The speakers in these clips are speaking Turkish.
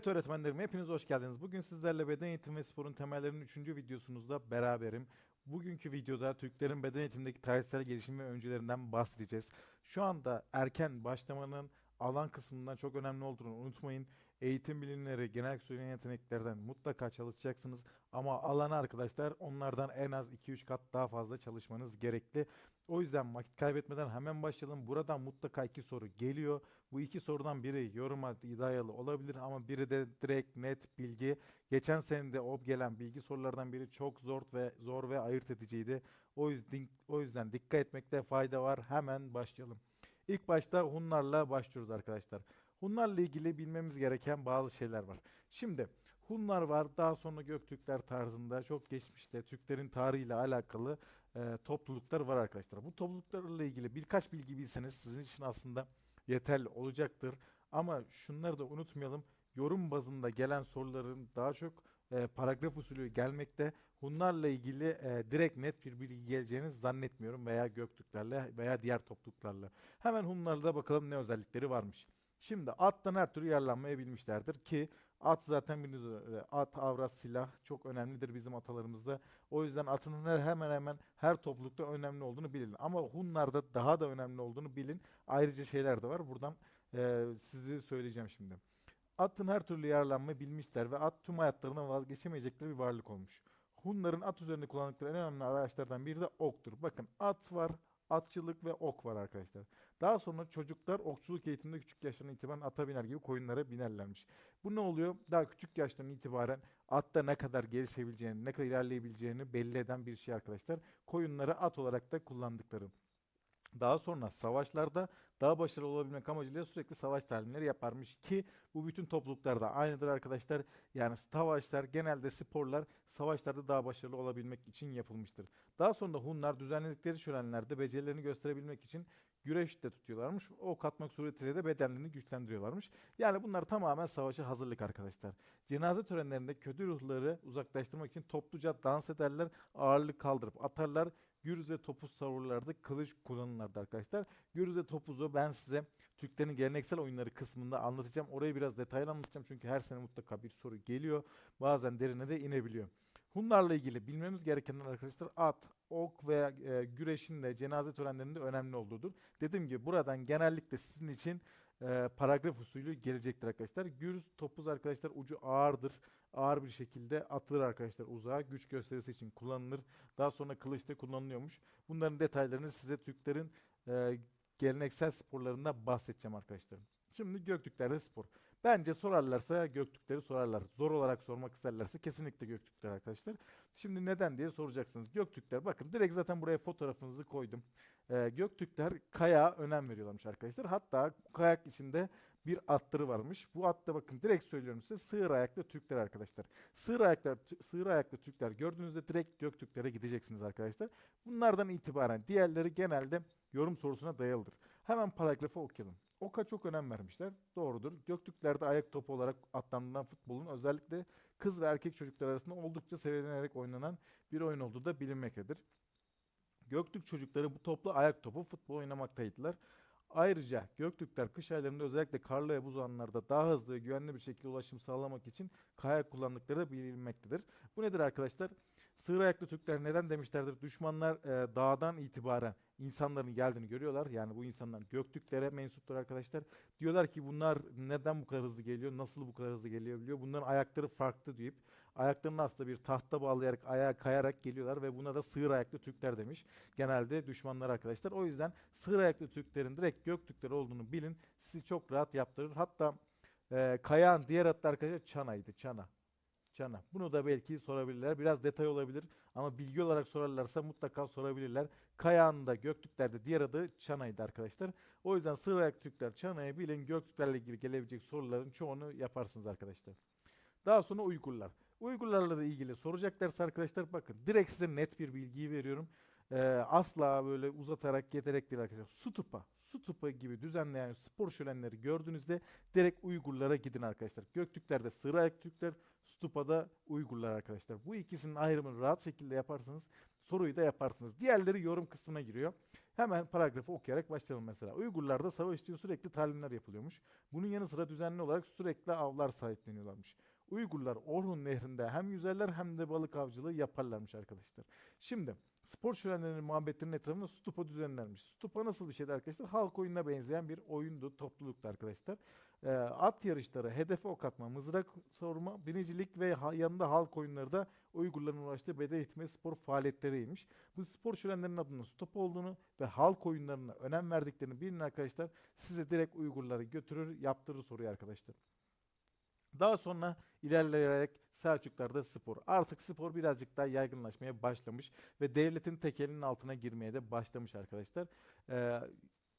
Evet öğretmenlerim hepiniz hoş geldiniz. Bugün sizlerle beden eğitimi ve sporun temellerinin 3. videosunuzda beraberim. Bugünkü videoda Türklerin beden eğitimindeki tarihsel gelişim ve öncülerinden bahsedeceğiz. Şu anda erken başlamanın alan kısmından çok önemli olduğunu unutmayın. Eğitim bilimleri, genel söyleyen yeteneklerden mutlaka çalışacaksınız. Ama alana arkadaşlar onlardan en az 2-3 kat daha fazla çalışmanız gerekli. O yüzden vakit kaybetmeden hemen başlayalım. Buradan mutlaka iki soru geliyor. Bu iki sorudan biri yoruma dayalı olabilir ama biri de direkt net bilgi. Geçen sene de o gelen bilgi sorulardan biri çok zor ve zor ve ayırt ediciydi. O yüzden o yüzden dikkat etmekte fayda var. Hemen başlayalım. İlk başta Hunlarla başlıyoruz arkadaşlar. Hunlarla ilgili bilmemiz gereken bazı şeyler var. Şimdi Hunlar var, daha sonra Göktürkler tarzında çok geçmişte Türklerin tarihiyle alakalı e, topluluklar var arkadaşlar. Bu topluluklarla ilgili birkaç bilgi bilseniz sizin için aslında yeterli olacaktır. Ama şunları da unutmayalım. Yorum bazında gelen soruların daha çok e, paragraf usulü gelmekte. Hunlarla ilgili e, direkt net bir bilgi geleceğini zannetmiyorum veya Göktürklerle veya diğer topluluklarla. Hemen Hunlarla bakalım ne özellikleri varmış. Şimdi attan her türlü yararlanmayı bilmişlerdir ki at zaten bildiğiniz üzere at, avrat, silah çok önemlidir bizim atalarımızda. O yüzden atın he- hemen hemen her toplulukta önemli olduğunu bilin. Ama Hunlarda daha da önemli olduğunu bilin. Ayrıca şeyler de var. Buradan e, sizi söyleyeceğim şimdi. Atın her türlü yararlanmayı bilmişler ve at tüm hayatlarından vazgeçemeyecekleri bir varlık olmuş. Hunların at üzerinde kullandıkları en önemli araçlardan biri de oktur. Bakın at var, atçılık ve ok var arkadaşlar. Daha sonra çocuklar okçuluk eğitiminde küçük yaşlarından itibaren ata biner gibi koyunlara binerlermiş. Bu ne oluyor? Daha küçük yaştan itibaren atta ne kadar gelişebileceğini, ne kadar ilerleyebileceğini belli eden bir şey arkadaşlar. Koyunları at olarak da kullandıkları. Daha sonra savaşlarda daha başarılı olabilmek amacıyla sürekli savaş talimleri yaparmış ki bu bütün topluluklarda aynıdır arkadaşlar. Yani savaşlar genelde sporlar savaşlarda daha başarılı olabilmek için yapılmıştır. Daha sonra Hunlar düzenledikleri şölenlerde becerilerini gösterebilmek için güreş de tutuyorlarmış. Ok atmak suretiyle de bedenlerini güçlendiriyorlarmış. Yani bunlar tamamen savaşa hazırlık arkadaşlar. Cenaze törenlerinde kötü ruhları uzaklaştırmak için topluca dans ederler, ağırlık kaldırıp atarlar. Gürüz ve topuz savurlarda kılıç kullanırlardı arkadaşlar. Gürüz ve topuzu ben size Türklerin geleneksel oyunları kısmında anlatacağım. Orayı biraz detaylı anlatacağım çünkü her sene mutlaka bir soru geliyor. Bazen derine de inebiliyor. Hunlarla ilgili bilmemiz gerekenler arkadaşlar at, ok veya e, güreşin de cenaze törenlerinde önemli olduğudur. Dediğim gibi buradan genellikle sizin için e, paragraf usulü gelecektir arkadaşlar. Gürüz topuz arkadaşlar ucu ağırdır. Ağır bir şekilde atılır arkadaşlar uzağa. Güç gösterisi için kullanılır. Daha sonra kılıçta kullanılıyormuş. Bunların detaylarını size Türklerin e, geleneksel sporlarında bahsedeceğim arkadaşlar. Şimdi Göktürklerde spor. Bence sorarlarsa Göktürkleri sorarlar. Zor olarak sormak isterlerse kesinlikle Göktürkler arkadaşlar. Şimdi neden diye soracaksınız. Göktürkler bakın direkt zaten buraya fotoğrafınızı koydum. Ee, Göktürkler kayağa önem veriyorlarmış arkadaşlar. Hatta kayak içinde bir atları varmış. Bu atta bakın direkt söylüyorum size sığır ayaklı Türkler arkadaşlar. Sığır ayaklı, sığır ayaklı Türkler gördüğünüzde direkt Göktürklere gideceksiniz arkadaşlar. Bunlardan itibaren diğerleri genelde yorum sorusuna dayalıdır. Hemen paragrafı okuyalım. Oka çok önem vermişler. Doğrudur. Göktürklerde ayak topu olarak adlandırılan futbolun özellikle kız ve erkek çocuklar arasında oldukça sevilerek oynanan bir oyun olduğu da bilinmektedir. Göktürk çocukları bu topla ayak topu futbol oynamaktaydılar. Ayrıca Göktürkler kış aylarında özellikle karlı ve buz alanlarda daha hızlı ve güvenli bir şekilde ulaşım sağlamak için kayak kullandıkları da bilinmektedir. Bu nedir arkadaşlar? Sığır ayaklı Türkler neden demişlerdir? Düşmanlar e, dağdan itibaren insanların geldiğini görüyorlar. Yani bu insanlar Göktürklere mensuptur arkadaşlar. Diyorlar ki bunlar neden bu kadar hızlı geliyor? Nasıl bu kadar hızlı geliyor biliyor? Bunların ayakları farklı deyip ayaklarını aslında bir tahta bağlayarak ayağa kayarak geliyorlar ve buna da sığır ayaklı Türkler demiş. Genelde düşmanlar arkadaşlar. O yüzden sığır ayaklı Türklerin direkt Göktürkler olduğunu bilin. Sizi çok rahat yaptırır. Hatta e, kayağın diğer adı arkadaşlar Çana'ydı. Çana. Çana. Bunu da belki sorabilirler. Biraz detay olabilir ama bilgi olarak sorarlarsa mutlaka sorabilirler. Kayağın da Göktürklerde diğer adı Çana'ydı arkadaşlar. O yüzden sığır ayak Türkler Çana'yı bilin. Göktürklerle ilgili gelebilecek soruların çoğunu yaparsınız arkadaşlar. Daha sonra Uygurlar. Uygurlarla da ilgili soracaklarsa arkadaşlar bakın direkt size net bir bilgiyi veriyorum. Ee, asla böyle uzatarak geterek değil arkadaşlar. Stupa, Stupa gibi düzenleyen spor şölenleri gördüğünüzde direkt Uygurlara gidin arkadaşlar. Göktürklerde Sığır Ayak Türkler, Stupa'da Uygurlar arkadaşlar. Bu ikisinin ayrımını rahat şekilde yaparsanız soruyu da yaparsınız. Diğerleri yorum kısmına giriyor. Hemen paragrafı okuyarak başlayalım mesela. Uygurlarda savaş için sürekli talimler yapılıyormuş. Bunun yanı sıra düzenli olarak sürekli avlar sahipleniyorlarmış. Uygurlar Orhun Nehri'nde hem yüzerler hem de balık avcılığı yaparlarmış arkadaşlar. Şimdi spor şölenlerinin muhabbetlerinin etrafında stupa düzenlenmiş. Stupa nasıl bir şeydi arkadaşlar? Halk oyununa benzeyen bir oyundu, topluluktu arkadaşlar. Ee, at yarışları, hedefe ok atma, mızrak sorma, binicilik ve ha- yanında halk oyunları da Uygurların uğraştığı beden eğitimi spor faaliyetleriymiş. Bu spor şölenlerinin adının stop olduğunu ve halk oyunlarına önem verdiklerini bilin arkadaşlar. Size direkt Uygurları götürür, yaptırır soruyu arkadaşlar. Daha sonra ilerleyerek Selçuklar'da spor. Artık spor birazcık daha yaygınlaşmaya başlamış ve devletin tekelinin altına girmeye de başlamış arkadaşlar. Ee,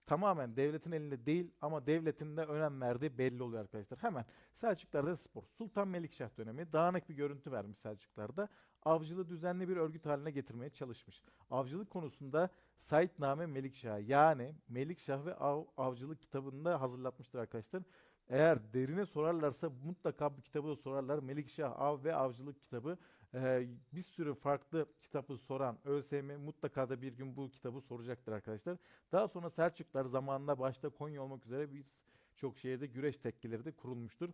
tamamen devletin elinde değil ama devletin de önem verdiği belli oluyor arkadaşlar. Hemen Selçuklar'da spor. Sultan Melikşah dönemi dağınık bir görüntü vermiş Selçuklar'da. Avcılığı düzenli bir örgüt haline getirmeye çalışmış. Avcılık konusunda Saidname Melikşah yani Melikşah ve Av, Avcılık kitabında hazırlatmıştır arkadaşlar. Eğer derine sorarlarsa mutlaka bu kitabı da sorarlar. Melikşah Av ve Avcılık kitabı Ee, bir sürü farklı kitabı soran ÖSYM mutlaka da bir gün bu kitabı soracaktır arkadaşlar. Daha sonra Selçuklar zamanında başta Konya olmak üzere bir çok şehirde güreş tekkeleri de kurulmuştur.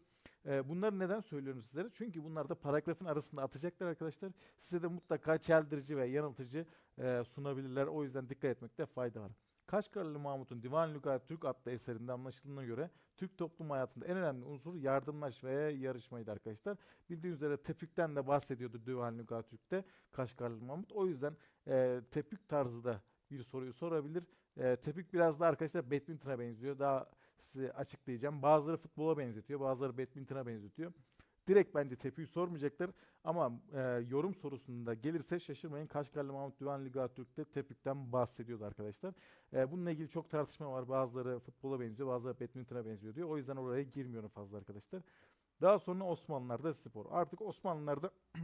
Ee, bunları neden söylüyorum sizlere? Çünkü bunlar da paragrafın arasında atacaklar arkadaşlar. Size de mutlaka çeldirici ve yanıltıcı e, sunabilirler. O yüzden dikkat etmekte fayda var. Kaşgarlı Mahmut'un Divan Lügat Türk adlı eserinde anlaşıldığına göre Türk toplum hayatında en önemli unsur yardımlaş ve yarışmaydı arkadaşlar. Bildiğiniz üzere tepükten de bahsediyordu Divan Lügat Türk'te Kaşgarlı Mahmut. O yüzden e, tepük tarzı da bir soruyu sorabilir. E, tepük biraz da arkadaşlar badminton'a benziyor. Daha size açıklayacağım. Bazıları futbola benzetiyor, bazıları badminton'a benzetiyor. Direkt bence tepüyü sormayacaklar ama e, yorum sorusunda gelirse şaşırmayın. Kaşgarlı Mahmut Divan Lügat Türk'te tepükten bahsediyordu arkadaşlar. E, bununla ilgili çok tartışma var. Bazıları futbola benziyor, bazıları badminton'a benziyor diyor. O yüzden oraya girmiyorum fazla arkadaşlar. Daha sonra Osmanlılar'da spor. Artık Osmanlılar'da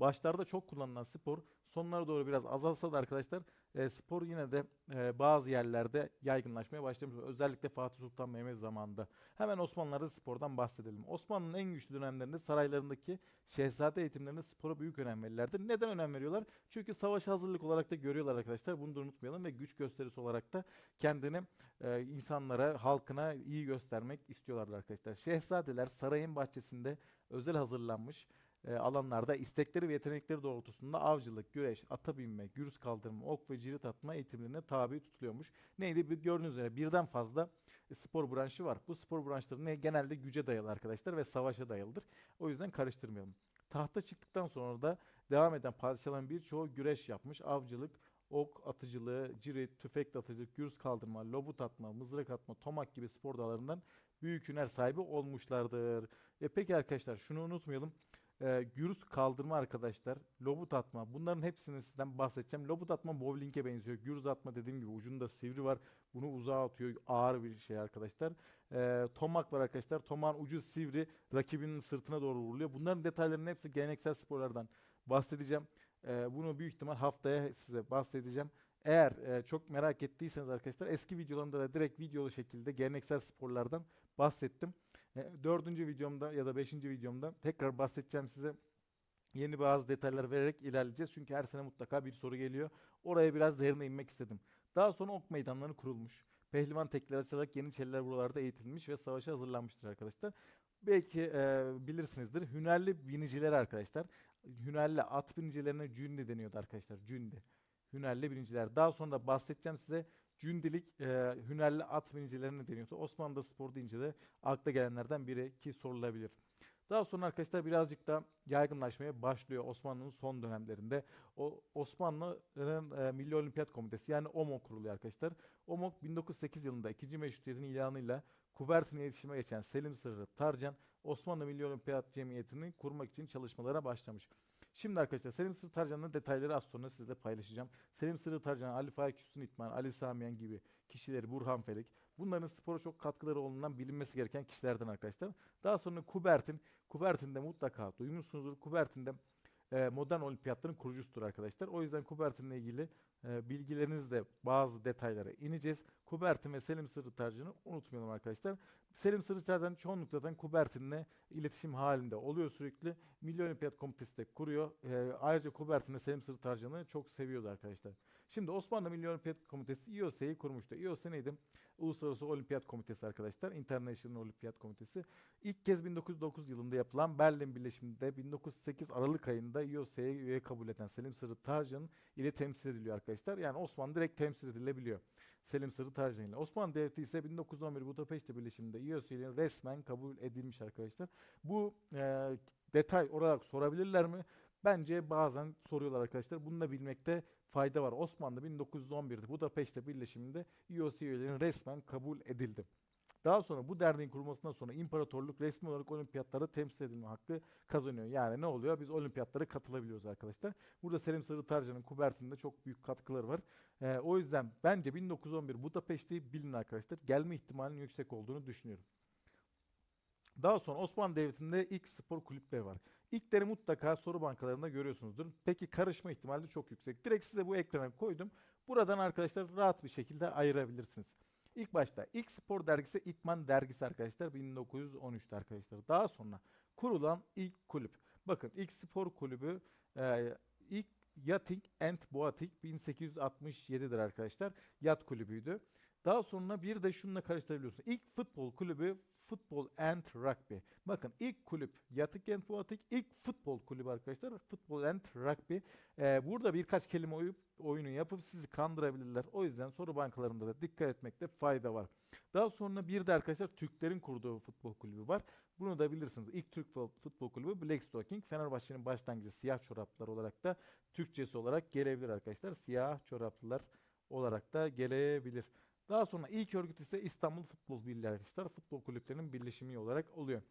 başlarda çok kullanılan spor sonlara doğru biraz azalsa da arkadaşlar e, spor yine de e, bazı yerlerde yaygınlaşmaya başlamış. Özellikle Fatih Sultan Mehmet zamanında. Hemen Osmanlılar'da spordan bahsedelim. Osmanlı'nın en güçlü dönemlerinde saraylarındaki şehzade eğitimlerine spora büyük önem verirlerdi. Neden önem veriyorlar? Çünkü savaş hazırlık olarak da görüyorlar arkadaşlar. Bunu da unutmayalım ve güç gösterisi olarak da kendini e, insanlara, halkına iyi göstermek istiyorlardı arkadaşlar. Şehzadeler sarayın bahçesinde özel hazırlanmış e, alanlarda istekleri ve yetenekleri doğrultusunda avcılık, güreş, ata binme, gürüz kaldırma, ok ve cirit atma eğitimlerine tabi tutuluyormuş. Neydi? Bir gördüğünüz üzere birden fazla spor branşı var. Bu spor branşları ne? Genelde güce dayalı arkadaşlar ve savaşa dayalıdır. O yüzden karıştırmayalım. Tahta çıktıktan sonra da devam eden padişahların birçoğu güreş yapmış. Avcılık, ok atıcılığı, cirit, tüfek atıcılık, gürüz kaldırma, lobut atma, mızrak atma, tomak gibi spor dallarından büyük hüner sahibi olmuşlardır. E peki arkadaşlar şunu unutmayalım. E, gürüz kaldırma arkadaşlar, lobut atma. Bunların hepsini sizden bahsedeceğim. Lobut atma bowling'e benziyor. Gürüz atma dediğim gibi ucunda sivri var. Bunu uzağa atıyor. Ağır bir şey arkadaşlar. E, tomak var arkadaşlar. Tomağın ucu sivri. Rakibinin sırtına doğru vuruluyor. Bunların detaylarının hepsi geleneksel sporlardan bahsedeceğim. E, bunu büyük ihtimal haftaya size bahsedeceğim. Eğer e, çok merak ettiyseniz arkadaşlar eski videolarımda da direkt videolu şekilde geleneksel sporlardan bahsettim. E, dördüncü videomda ya da beşinci videomda tekrar bahsedeceğim size. Yeni bazı detaylar vererek ilerleyeceğiz. Çünkü her sene mutlaka bir soru geliyor. Oraya biraz derine inmek istedim. Daha sonra ok meydanları kurulmuş. Pehlivan tekleri açılarak Yeniçeriler buralarda eğitilmiş ve savaşa hazırlanmıştır arkadaşlar. Belki e, bilirsinizdir. Hünerli biniciler arkadaşlar. Hünerli at binicilerine cündi deniyordu arkadaşlar. Cündi. Hünerli biniciler. Daha sonra da bahsedeceğim size cündilik e, hünerli at binicilerine deniyordu. Osmanlı'da spor deyince de akla gelenlerden biri ki sorulabilir. Daha sonra arkadaşlar birazcık da yaygınlaşmaya başlıyor Osmanlı'nın son dönemlerinde. O Osmanlı'nın e, Milli Olimpiyat Komitesi yani OMO kuruluyor arkadaşlar. OMO 1908 yılında 2. Meşrutiyet'in ilanıyla Kubertin'e iletişime geçen Selim Sırrı Tarcan Osmanlı Milli Olimpiyat Cemiyeti'ni kurmak için çalışmalara başlamış. Şimdi arkadaşlar Selim Sırrı Tarcan'ın detayları az sonra sizle paylaşacağım. Selim Sırrı Tarcan, Ali Faik Üstün İtman, Ali Samiyen gibi kişileri, Burhan Felek. Bunların spora çok katkıları olduğundan bilinmesi gereken kişilerden arkadaşlar. Daha sonra Kubertin. Kubertin'de mutlaka duymuşsunuzdur. Kubertin'de e, modern olimpiyatların kurucusudur arkadaşlar. O yüzden Kubertin'le ilgili e, bilgilerinizde bazı detaylara ineceğiz. Kubertin ve Selim Sırrıtarcı'nı unutmayalım arkadaşlar. Selim Sırrıtarcı'nın çoğunlukla zaten Kubertin'le iletişim halinde oluyor sürekli. Milli Olimpiyat Komitesi de kuruyor. E, ayrıca Kubertin ve Selim Sırrıtarcı'nı çok seviyordu arkadaşlar. Şimdi Osmanlı Milli Olimpiyat Komitesi IOS'yi kurmuştu. IOS neydi? Uluslararası Olimpiyat Komitesi arkadaşlar. International Olimpiyat Komitesi. İlk kez 1909 yılında yapılan Berlin Birleşimi'nde 1908 Aralık ayında IOS'ye üye kabul eden Selim Sırrıtarcı'nın ile temsil ediliyor arkadaşlar. Yani Osmanlı direkt temsil edilebiliyor. Selim Sırrıtarcı ile. Osmanlı Devleti ise 1911 Budapeşte Birleşimi'nde IOS ile resmen kabul edilmiş arkadaşlar. Bu e, detay olarak sorabilirler mi? Bence bazen soruyorlar arkadaşlar. Bunu da bilmekte fayda var. Osmanlı 1911'de Budapeşte Birleşimi'nde IOC üyelerinin resmen kabul edildi. Daha sonra bu derneğin kurulmasından sonra imparatorluk resmi olarak olimpiyatlara temsil edilme hakkı kazanıyor. Yani ne oluyor? Biz olimpiyatlara katılabiliyoruz arkadaşlar. Burada Selim Sırrıtarcı'nın Kubertin'de çok büyük katkıları var. Ee, o yüzden bence 1911 Budapeşte'yi bilin arkadaşlar. Gelme ihtimalinin yüksek olduğunu düşünüyorum. Daha sonra Osmanlı Devleti'nde ilk spor kulüpleri var. İlkleri mutlaka soru bankalarında görüyorsunuzdur. Peki karışma ihtimali çok yüksek. Direkt size bu ekrana koydum. Buradan arkadaşlar rahat bir şekilde ayırabilirsiniz. İlk başta ilk spor dergisi İtman dergisi arkadaşlar 1913'te arkadaşlar. Daha sonra kurulan ilk kulüp. Bakın ilk spor kulübü e, ilk Yachting and Boating 1867'dir arkadaşlar. Yat kulübüydü. Daha sonra bir de şununla karıştırabiliyorsun. İlk futbol kulübü Football and Rugby. Bakın ilk kulüp Yatık and Boatik ilk futbol kulübü arkadaşlar. Football and Rugby. Ee, burada birkaç kelime oyup, oyunu yapıp sizi kandırabilirler. O yüzden soru bankalarında da dikkat etmekte fayda var. Daha sonra bir de arkadaşlar Türklerin kurduğu futbol kulübü var. Bunu da bilirsiniz. İlk Türk futbol kulübü Black Stocking. Fenerbahçe'nin başlangıcı siyah çoraplar olarak da Türkçesi olarak gelebilir arkadaşlar. Siyah çoraplılar olarak da gelebilir. Daha sonra ilk örgüt ise İstanbul Futbol Birliği arkadaşlar. Futbol kulüplerinin birleşimi olarak oluyor.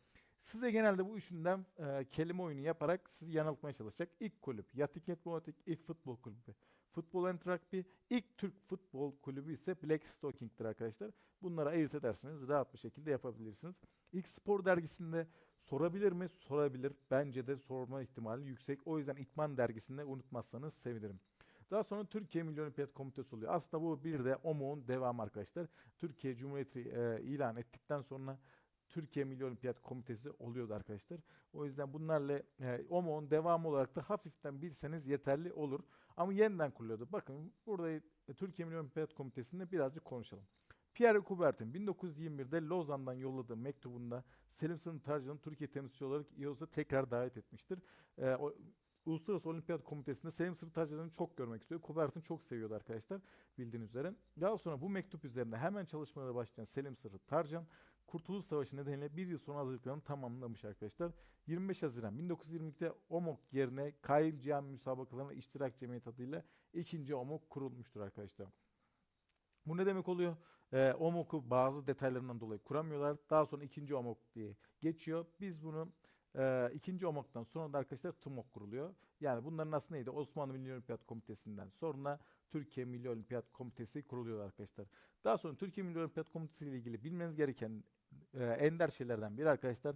Size genelde bu üçünden e, kelime oyunu yaparak sizi yanıltmaya çalışacak. İlk kulüp Yatiket Boatik, ilk futbol kulübü Futbol Rugby, ilk Türk futbol kulübü ise Black Stocking'tir arkadaşlar. Bunları ayırt ederseniz rahat bir şekilde yapabilirsiniz. İlk spor dergisinde sorabilir mi? Sorabilir. Bence de sorma ihtimali yüksek. O yüzden İtman dergisinde unutmazsanız sevinirim. Daha sonra Türkiye Milli Olimpiyat Komitesi oluyor. Aslında bu bir de OMO'nun devamı arkadaşlar. Türkiye Cumhuriyeti e, ilan ettikten sonra Türkiye Milli Olimpiyat Komitesi oluyordu arkadaşlar. O yüzden bunlarla e, OMO'nun devamı olarak da hafiften bilseniz yeterli olur. Ama yeniden kuruluyordu. Bakın burada e, Türkiye Milli Olimpiyat Komitesi'nde birazcık konuşalım. Pierre Coubertin 1921'de Lozan'dan yolladığı mektubunda Selim Sınıtarcı'nın Türkiye temsilcisi olarak İOS'a tekrar davet etmiştir. E, o, Uluslararası Olimpiyat Komitesi'nde Selim Sırıtacılarını çok görmek istiyor. Kubert'in çok seviyordu arkadaşlar bildiğiniz üzere. Daha sonra bu mektup üzerinde hemen çalışmalara başlayan Selim Sırrı Tarcan Kurtuluş Savaşı nedeniyle bir yıl sonra hazırlıklarını tamamlamış arkadaşlar. 25 Haziran 1922'de OMOK yerine Kayyum Cihan Müsabakalarına İştirak Cemiyeti adıyla ikinci OMOK kurulmuştur arkadaşlar. Bu ne demek oluyor? Ee, OMOK'u bazı detaylarından dolayı kuramıyorlar. Daha sonra ikinci OMOK diye geçiyor. Biz bunu ee, ikinci OMOK'tan sonra da arkadaşlar TUMOK kuruluyor. Yani bunların aslında neydi? Osmanlı Milli Olimpiyat Komitesi'nden sonra Türkiye Milli Olimpiyat Komitesi kuruluyor arkadaşlar. Daha sonra Türkiye Milli Olimpiyat Komitesi ile ilgili bilmeniz gereken e, ender şeylerden biri arkadaşlar.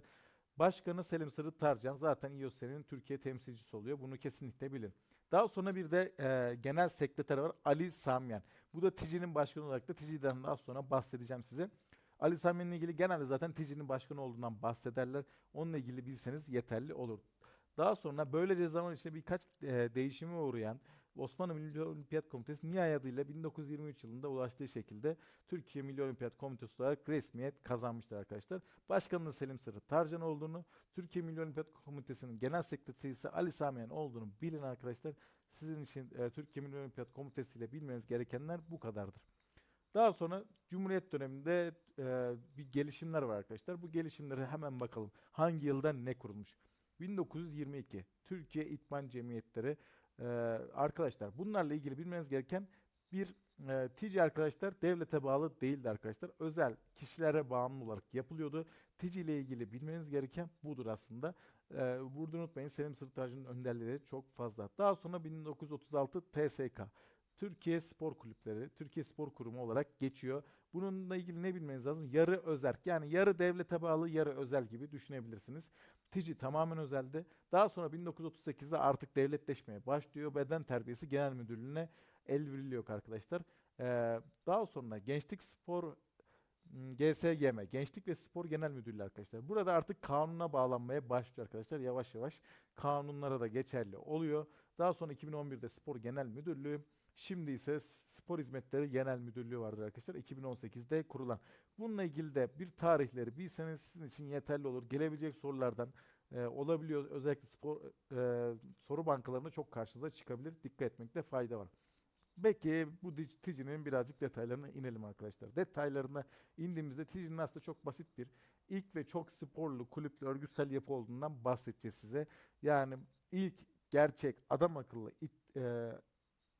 Başkanı Selim Sırrı Tarcan zaten İOS'nin Türkiye temsilcisi oluyor. Bunu kesinlikle bilin. Daha sonra bir de e, genel sekreter var Ali Samyan. Bu da TİCİ'nin başkanı olarak da TİCİ'den daha sonra bahsedeceğim size. Ali Sami'nin ilgili genelde zaten TİCİ'nin başkanı olduğundan bahsederler. Onunla ilgili bilseniz yeterli olur. Daha sonra böylece zaman içinde birkaç e, değişime uğrayan Osmanlı Milli Olimpiyat Komitesi nihai adıyla 1923 yılında ulaştığı şekilde Türkiye Milli Olimpiyat Komitesi olarak resmiyet kazanmıştır arkadaşlar. Başkanının Selim Sırrı Tarcan olduğunu, Türkiye Milli Olimpiyat Komitesi'nin genel sekreteri ise Ali Samiyen olduğunu bilin arkadaşlar. Sizin için e, Türkiye Milli Olimpiyat Komitesi ile bilmeniz gerekenler bu kadardır. Daha sonra Cumhuriyet döneminde e, bir gelişimler var arkadaşlar. Bu gelişimlere hemen bakalım. Hangi yılda ne kurulmuş? 1922 Türkiye İtman Cemiyetleri e, arkadaşlar bunlarla ilgili bilmeniz gereken bir e, TİCI arkadaşlar devlete bağlı değildi arkadaşlar. Özel kişilere bağımlı olarak yapılıyordu. TİCI ile ilgili bilmeniz gereken budur aslında. E, burada unutmayın Selim Sırtacı'nın önderliği çok fazla. Daha sonra 1936 TSK Türkiye Spor Kulüpleri, Türkiye Spor Kurumu olarak geçiyor. Bununla ilgili ne bilmeniz lazım? Yarı özerk yani yarı devlete bağlı yarı özel gibi düşünebilirsiniz. TİCI tamamen özeldi. Daha sonra 1938'de artık devletleşmeye başlıyor. Beden Terbiyesi Genel Müdürlüğü'ne el veriliyor arkadaşlar. Ee, daha sonra Gençlik Spor GSGM, Gençlik ve Spor Genel Müdürlüğü arkadaşlar. Burada artık kanuna bağlanmaya başlıyor arkadaşlar. Yavaş yavaş kanunlara da geçerli oluyor. Daha sonra 2011'de Spor Genel Müdürlüğü, şimdi ise Spor Hizmetleri Genel Müdürlüğü vardır arkadaşlar. 2018'de kurulan. Bununla ilgili de bir tarihleri bilseniz sizin için yeterli olur. Gelebilecek sorulardan e, olabiliyor. Özellikle spor e, soru bankalarında çok karşınıza çıkabilir. Dikkat etmekte fayda var. Peki bu TİCİ'nin birazcık detaylarına inelim arkadaşlar. Detaylarına indiğimizde TİCİ'nin aslında çok basit bir ilk ve çok sporlu, kulüplü, örgütsel yapı olduğundan bahsedeceğiz size. Yani ilk gerçek adam akıllı it- e,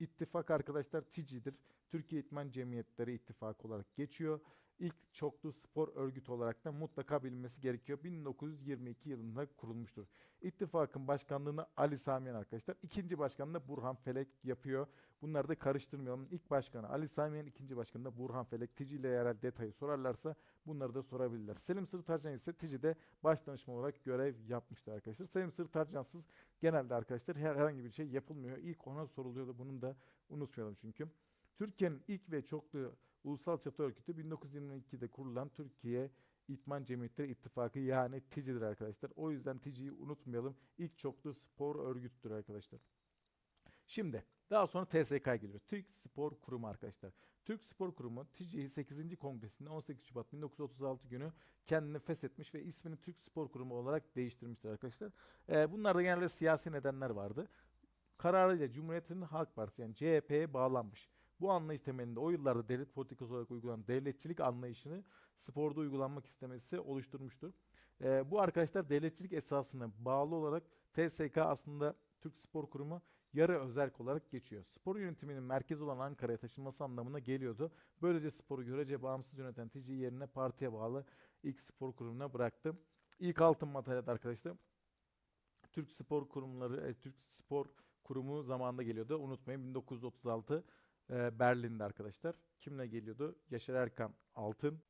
ittifak arkadaşlar TİCİ'dir. Türkiye İtman Cemiyetleri İttifakı olarak geçiyor. İlk çoklu spor örgütü olarak da mutlaka bilinmesi gerekiyor. 1922 yılında kurulmuştur. İttifakın başkanlığını Ali Samiyen arkadaşlar. İkinci başkanlığı da Burhan Felek yapıyor. Bunları da karıştırmayalım. İlk başkanı Ali Samiyen, ikinci başkanı da Burhan Felek. Tici ile eğer detayı sorarlarsa bunları da sorabilirler. Selim Sırtarcan ise Tici'de baş danışman olarak görev yapmıştır arkadaşlar. Selim Sırtarcansız genelde arkadaşlar her, herhangi bir şey yapılmıyor. İlk ona soruluyordu. Bunun da unutmayalım çünkü. Türkiye'nin ilk ve çoklu ulusal çatı örgütü 1922'de kurulan Türkiye İtman Cemiyetleri İttifakı yani TİCİ'dir arkadaşlar. O yüzden TİCİ'yi unutmayalım. İlk çoklu spor örgütüdür arkadaşlar. Şimdi daha sonra TSK geliyor. Türk Spor Kurumu arkadaşlar. Türk Spor Kurumu TİCİ'yi 8. kongresinde 18 Şubat 1936 günü kendini feshetmiş ve ismini Türk Spor Kurumu olarak değiştirmiştir arkadaşlar. Ee, bunlarda genelde siyasi nedenler vardı. Kararıyla Cumhuriyet'in Halk Partisi yani CHP'ye bağlanmış. Bu anlayış temelinde o yıllarda devlet politikası olarak uygulanan devletçilik anlayışını sporda uygulanmak istemesi oluşturmuştur. Ee, bu arkadaşlar devletçilik esasına bağlı olarak TSK aslında Türk Spor Kurumu yarı özerk olarak geçiyor. Spor yönetiminin merkezi olan Ankara'ya taşınması anlamına geliyordu. Böylece sporu görece bağımsız yöneten TC yerine partiye bağlı ilk spor kurumuna bıraktı. İlk altın madalyada arkadaşlar Türk Spor Kurumları, e, Türk Spor Kurumu zamanında geliyordu. Unutmayın 1936 e, Berlin'de arkadaşlar. Kimle geliyordu? Yaşar Erkan altın.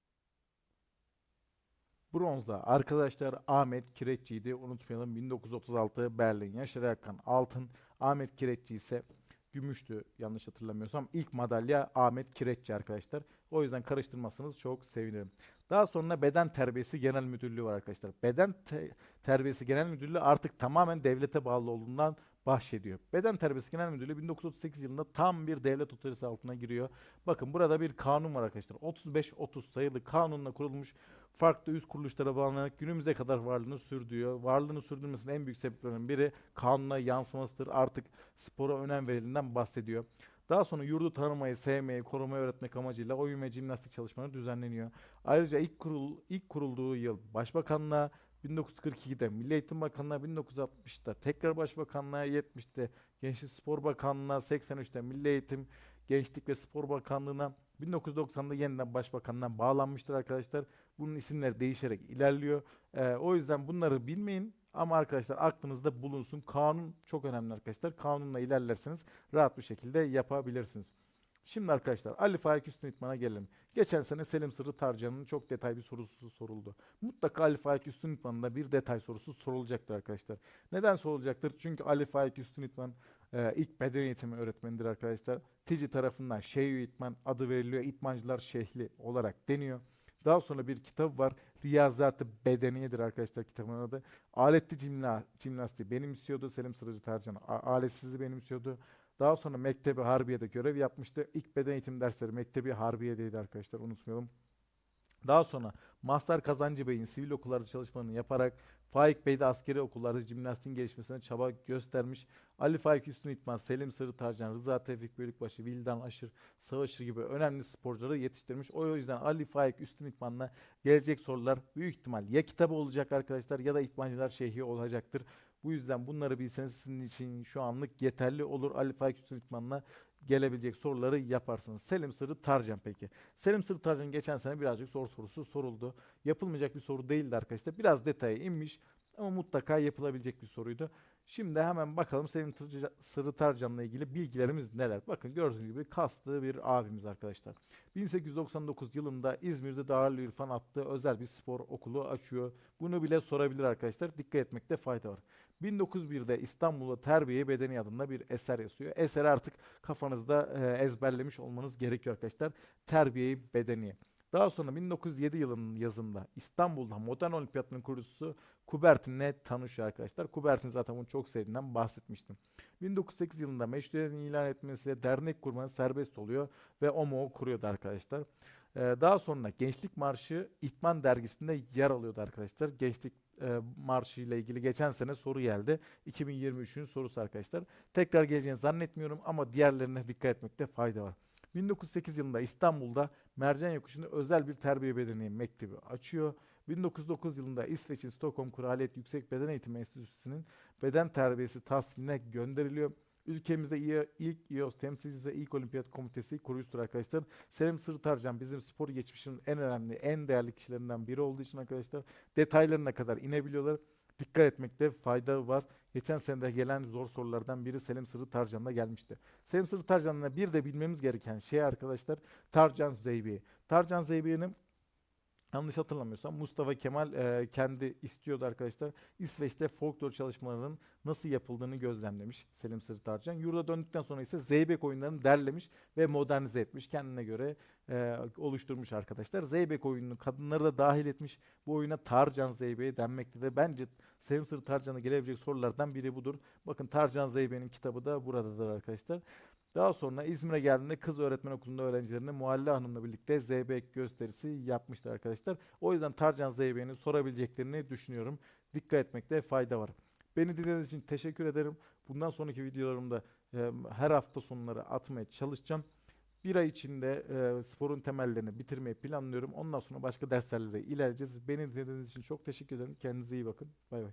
Bronzda arkadaşlar Ahmet Kireççi'ydi. Unutmayalım 1936 Berlin. Yaşar Erkan altın. Ahmet Kireççi ise gümüştü yanlış hatırlamıyorsam. İlk madalya Ahmet Kireççi arkadaşlar. O yüzden karıştırmazsanız çok sevinirim. Daha sonra Beden Terbiyesi Genel Müdürlüğü var arkadaşlar. Beden Te- Terbiyesi Genel Müdürlüğü artık tamamen devlete bağlı olduğundan bahsediyor. Beden Terbiyesi Genel Müdürlüğü 1938 yılında tam bir devlet otoritesi altına giriyor. Bakın burada bir kanun var arkadaşlar. 35-30 sayılı kanunla kurulmuş farklı üst kuruluşlara bağlanarak günümüze kadar varlığını sürdürüyor. Varlığını sürdürmesinin en büyük sebeplerinden biri kanuna yansımasıdır. Artık spora önem verildiğinden bahsediyor. Daha sonra yurdu tanımayı, sevmeyi, korumayı öğretmek amacıyla oyun ve jimnastik çalışmaları düzenleniyor. Ayrıca ilk kurul ilk kurulduğu yıl Başbakanlığa 1942'de Milli Eğitim Bakanlığı 1960'da tekrar Başbakanlığa 70'te Gençlik Spor Bakanlığı'na 83'te Milli Eğitim Gençlik ve Spor Bakanlığı'na 1990'da yeniden Başbakanlığa bağlanmıştır arkadaşlar. Bunun isimleri değişerek ilerliyor. Ee, o yüzden bunları bilmeyin ama arkadaşlar aklınızda bulunsun. Kanun çok önemli arkadaşlar. Kanunla ilerlerseniz rahat bir şekilde yapabilirsiniz. Şimdi arkadaşlar Ali Faik Üstün İtman'a gelelim. Geçen sene Selim Sırrı Tarcan'ın çok detay bir sorusu soruldu. Mutlaka Ali Faik Üstün İtman'da bir detay sorusu sorulacaktır arkadaşlar. Neden sorulacaktır? Çünkü Ali Faik Üstün İtman e, ilk beden eğitimi öğretmenidir arkadaşlar. TİCİ tarafından Şeyhü İtman adı veriliyor. İtmancılar Şehli olarak deniyor. Daha sonra bir kitap var. Riyazatı Bedeniyedir arkadaşlar kitabın adı. Aletli cimna, jimnastiği benimsiyordu. Selim Sırrıcı Tarcan a- aletsizi benimsiyordu. Daha sonra Mektebi Harbiye'de görev yapmıştı. İlk beden eğitim dersleri Mektebi Harbiye'deydi arkadaşlar unutmayalım. Daha sonra Master Kazancı Bey'in sivil okullarda çalışmalarını yaparak Faik Bey de askeri okullarda jimnastiğin gelişmesine çaba göstermiş. Ali Faik Üstün İtman, Selim Sırrı Tarcan, Rıza Tevfik Bölükbaşı, Vildan Aşır, Savaşır gibi önemli sporcuları yetiştirmiş. O yüzden Ali Faik Üstün İtman'la gelecek sorular büyük ihtimal ya kitabı olacak arkadaşlar ya da İtmancılar Şeyhi olacaktır. Bu yüzden bunları bilseniz sizin için şu anlık yeterli olur. Ali Faik Üstün İtman'la gelebilecek soruları yaparsınız. Selim Sırrı Tarcan peki. Selim Sırrı Tarcan geçen sene birazcık zor sorusu soruldu. Yapılmayacak bir soru değildi arkadaşlar. Biraz detaya inmiş ama mutlaka yapılabilecek bir soruydu. Şimdi hemen bakalım Selim Tırca- Sırıtarcan'la ilgili bilgilerimiz neler. Bakın gördüğünüz gibi kaslı bir abimiz arkadaşlar. 1899 yılında İzmir'de Darülirfan adlı özel bir spor okulu açıyor. Bunu bile sorabilir arkadaşlar. Dikkat etmekte fayda var. 1901'de İstanbul'da Terbiye Bedeni adında bir eser yazıyor. Eseri artık kafanızda e, ezberlemiş olmanız gerekiyor arkadaşlar. Terbiye Bedeni. Daha sonra 1907 yılının yazında İstanbul'da Modern Olimpiyatların kurucusu Kubertin'le tanışıyor arkadaşlar. Kubertin zaten bunu çok sevdiğinden bahsetmiştim. 1908 yılında meşruiyetini ilan etmesiyle dernek kurmanız serbest oluyor ve OMO kuruyordu arkadaşlar. Ee, daha sonra Gençlik Marşı İtman dergisinde yer alıyordu arkadaşlar. Gençlik e, Marşı ile ilgili geçen sene soru geldi. 2023'ün sorusu arkadaşlar. Tekrar geleceğini zannetmiyorum ama diğerlerine dikkat etmekte fayda var. 1908 yılında İstanbul'da Mercan Yokuşu'nda özel bir terbiye bedeni mektebi açıyor. 1909 yılında İsveç'in Stockholm Kraliyet Yüksek Beden Eğitimi Enstitüsü'nün beden terbiyesi tahsiline gönderiliyor. Ülkemizde ilk İOS temsilcisi ve ilk olimpiyat komitesi kurucusudur arkadaşlar. Selim Sırtarcan bizim spor geçmişinin en önemli, en değerli kişilerinden biri olduğu için arkadaşlar detaylarına kadar inebiliyorlar. Dikkat etmekte fayda var. Geçen sene de gelen zor sorulardan biri Selim Sırrı Tarcan'da gelmişti. Selim Sırrı Tarcan'la bir de bilmemiz gereken şey arkadaşlar Tarcan Zeybi. Tarcan Zeybi'nin yanlış hatırlamıyorsam Mustafa Kemal e, kendi istiyordu arkadaşlar. İsveç'te folklor çalışmalarının nasıl yapıldığını gözlemlemiş Selim Sırrı Tarcan. Yurda döndükten sonra ise Zeybek oyunlarını derlemiş ve modernize etmiş. Kendine göre e, oluşturmuş arkadaşlar. Zeybek oyununu kadınları da dahil etmiş. Bu oyuna Tarcan Zeybe'ye denmektedir. Bence Selim Sırrı Tarcan'a gelebilecek sorulardan biri budur. Bakın Tarcan Zeybe'nin kitabı da buradadır arkadaşlar. Daha sonra İzmir'e geldiğinde kız öğretmen okulunda öğrencilerine Muhalle Hanım'la birlikte Zeybek gösterisi yapmıştır arkadaşlar. O yüzden Tarcan Zeybe'nin sorabileceklerini düşünüyorum. Dikkat etmekte fayda var. Beni dinlediğiniz için teşekkür ederim. Bundan sonraki videolarımda e, her hafta sonları atmaya çalışacağım. Bir ay içinde e, sporun temellerini bitirmeyi planlıyorum. Ondan sonra başka derslerle de ilerleyeceğiz. Beni dinlediğiniz için çok teşekkür ederim. Kendinize iyi bakın. Bay bay.